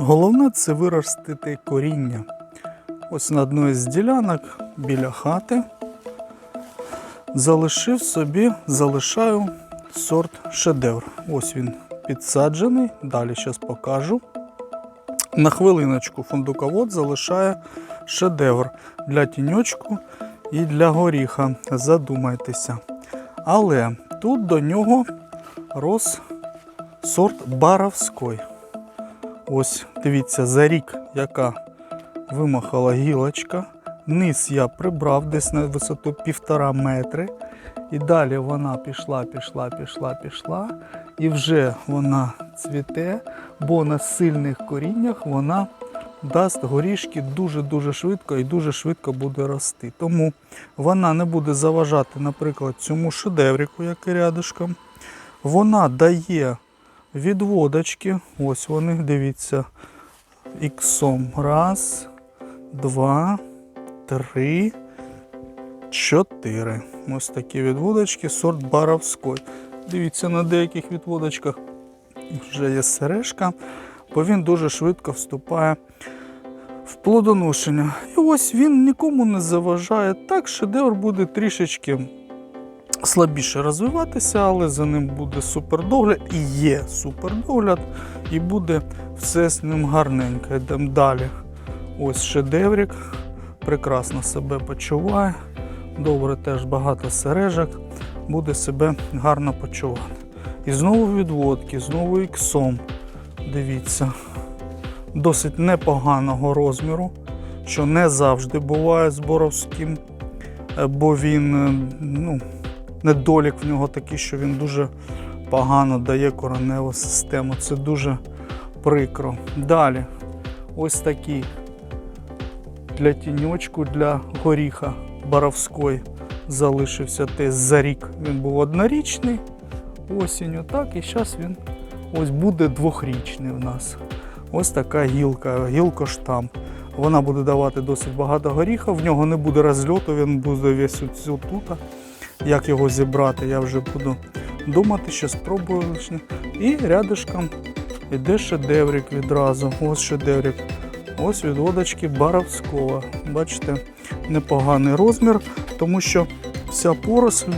Головне це виростити коріння. Ось на одній з ділянок біля хати залишив собі, залишаю сорт шедевр. Ось він підсаджений, далі зараз покажу. На хвилиночку фундуковод залишає шедевр для тіньочку і для горіха. Задумайтеся. Але тут до нього рос сорт баровський. Ось дивіться, за рік, яка вимахала гілочка. Низ я прибрав десь на висоту півтора метри. І далі вона пішла, пішла, пішла, пішла. І вже вона цвіте, бо на сильних коріннях вона дасть горішки дуже-дуже швидко і дуже швидко буде рости. Тому вона не буде заважати, наприклад, цьому шедеврику, який рядышком. Вона дає відводочки. Ось вони, дивіться, іксом. Раз, два, три, чотири. Ось такі відводочки, сорт баровський. Дивіться, на деяких відводочках вже є сережка, бо він дуже швидко вступає в плодоношення. І ось він нікому не заважає. Так, шедевр буде трішечки слабіше розвиватися, але за ним буде супердогляд. І є супердогляд, і буде все з ним гарненько. Йдемо далі. Ось шедеврик. Прекрасно себе почуває. Добре, теж багато сережок. Буде себе гарно почувати. І знову відводки, знову іксом. Дивіться, досить непоганого розміру, що не завжди буває з боровським, е, бо він, е, ну, недолік в нього такий, що він дуже погано дає кореневу систему. Це дуже прикро. Далі, ось такий для тіньочку, для горіха Боровської залишився теж за рік. Він був однорічний осінню, так, і зараз він ось буде двохрічний в нас. Ось така гілка, гілкоштамп. Вона буде давати досить багато горіха, в нього не буде розльоту, він буде весь тут. Як його зібрати, я вже буду думати, що спробую. І рядышком іде шедеврик відразу. Ось шедеврик. Ось відводочки Баровського. Бачите, непоганий розмір, тому що вся поросль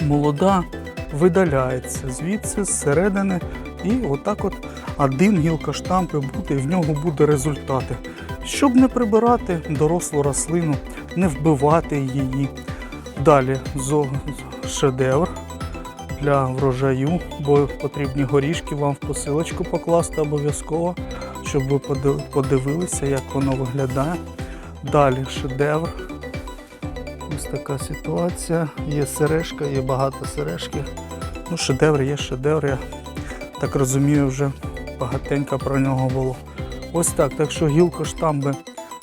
молода видаляється звідси, зсередини. І отак от один гілкоштамп і буде, і в нього буде результати. Щоб не прибирати дорослу рослину, не вбивати її. Далі шедевр для врожаю, бо потрібні горішки вам в посилочку покласти обов'язково, щоб ви подивилися, як воно виглядає. Далі шедевр. Ось така ситуація. Є сережка, є багато сережки. Ну, шедевр є шедевр. Я так розумію, вже багатенько про нього було. Ось так. Так що гілко штамби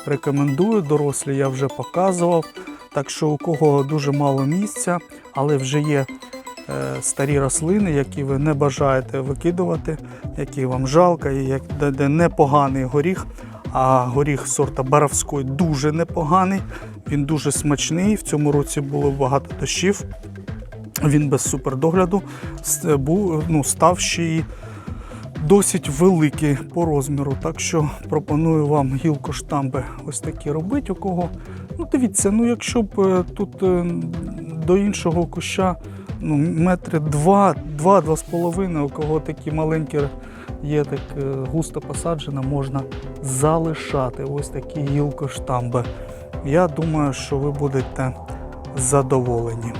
рекомендую, дорослі я вже показував. Так що у кого дуже мало місця, але вже є е, старі рослини, які ви не бажаєте викидувати, які вам жалко, і де, непоганий горіх. А горіх сорта Баровський дуже непоганий, він дуже смачний. В цьому році було багато дощів. Він без супердогляду був, ну, став ще й досить великий по розміру. Так що пропоную вам гілко штамби ось такі робити. У кого. Ну, дивіться, ну якщо б е, тут е, до іншого куща ну, метри два, два-два з половиною, у кого такі маленькі є, так е, густо посаджено, можна залишати ось такі гілкоштамби. Я думаю, що ви будете задоволені.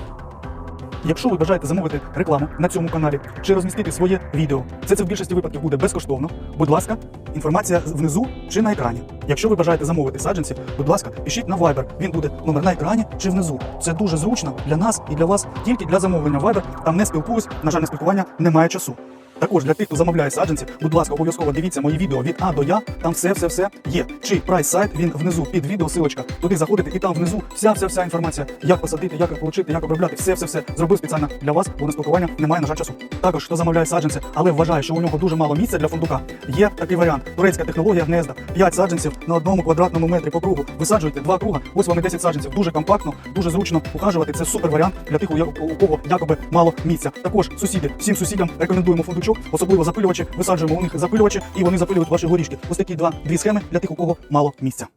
Якщо ви бажаєте замовити рекламу на цьому каналі чи розмістити своє відео, це, це в більшості випадків буде безкоштовно. Будь ласка, інформація внизу чи на екрані. Якщо ви бажаєте замовити саджанці, будь ласка, пишіть на Viber. Він буде номер на екрані чи внизу. Це дуже зручно для нас і для вас тільки для замовлення Viber. Там не спілкуюсь, на жаль, на спілкування немає часу. Також для тих, хто замовляє саджанці, будь ласка, обов'язково дивіться мої відео від А до Я. Там все, все, все є. Чи прайс сайт, він внизу під відео, силочка. Туди заходите, і там внизу вся, вся, вся інформація, як посадити, як отримати, як обробляти, все, все, все зробив спеціально для вас, бо на спілкування немає, на жаль, часу. Також хто замовляє саджанці, але вважає, що у нього дуже мало місця для фундука. Є такий варіант. Турецька технологія гнезда. 5 саджанців на одному квадратному метрі по кругу. Висаджуєте два круга. Ось вам і 10 саджанців. Дуже компактно, дуже зручно ухажувати. Це супер варіант для тих, у кого якоби мало місця. Також сусіди, всім сусідам рекомендуємо фундучок. Горішничок, особливо запилювачі, висаджуємо у них запилювачі, і вони запилюють ваші горішки. Ось такі два дві схеми для тих, у кого мало місця.